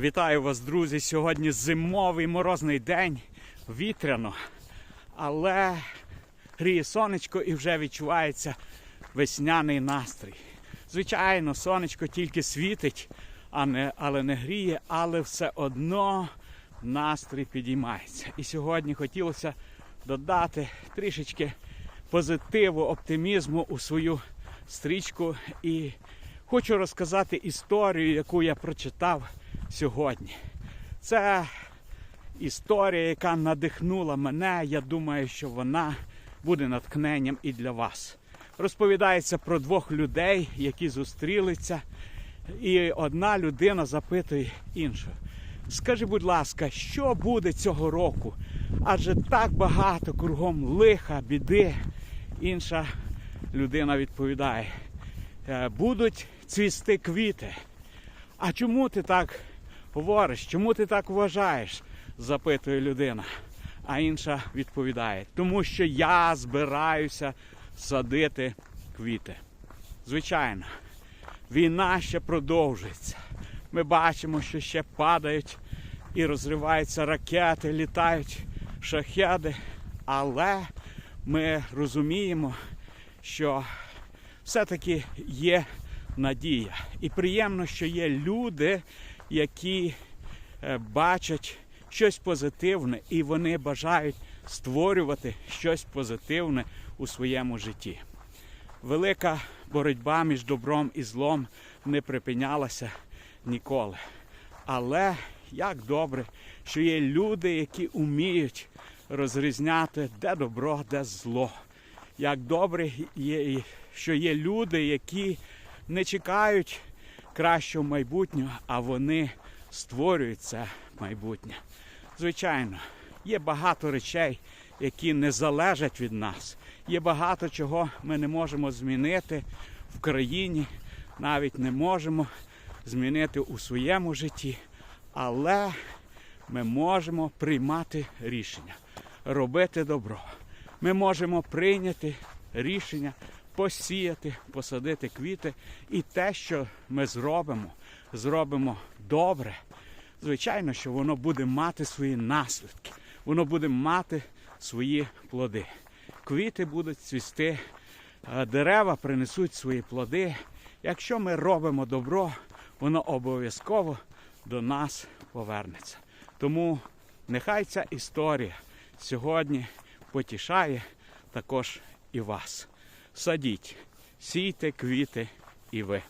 Вітаю вас, друзі! Сьогодні зимовий морозний день, вітряно, але гріє сонечко і вже відчувається весняний настрій. Звичайно, сонечко тільки світить, а не, але не гріє, але все одно настрій підіймається. І сьогодні хотілося додати трішечки позитиву, оптимізму у свою стрічку. І хочу розказати історію, яку я прочитав сьогодні. Це історія, яка надихнула мене. Я думаю, що вона буде натхненням і для вас. Розповідається про двох людей, які зустрілися, і одна людина запитує іншу. Скажи, будь ласка, що буде цього року? Адже так багато кругом лиха, біди. Інша людина відповідає: «Е, будуть цвісти квіти. А чому ти так говориш? Чому ти так вважаєш? запитує людина. А інша відповідає, тому що я збираюся садити квіти. Звичайно, війна ще продовжується. Ми бачимо, що ще падають і розриваються ракети, літають шахеди, але ми розуміємо, що все-таки є надія. І приємно, що є люди, які е, бачать щось позитивне і вони бажають створювати щось позитивне у своєму житті. Велика боротьба між добром і злом не припинялася ніколи. Але як добре, що є люди, які вміють розрізняти, де добро, де зло. Як добре, є, що є люди, які не чекають кращого майбутнього, а вони створюють це майбутнє. Звичайно, є багато речей, які не залежать від нас. Є багато чого ми не можемо змінити в країні, навіть не можемо змінити у своєму житті, але ми можемо приймати рішення, робити добро. Ми можемо прийняти рішення посіяти, посадити квіти, і те, що ми зробимо, зробимо добре. Звичайно, що воно буде мати свої наслідки, воно буде мати свої плоди. Квіти будуть цвісти, дерева принесуть свої плоди. Якщо ми робимо добро, воно обов'язково до нас повернеться. Тому нехай ця історія сьогодні потішає також і вас. Садіть, сійте квіти і ви.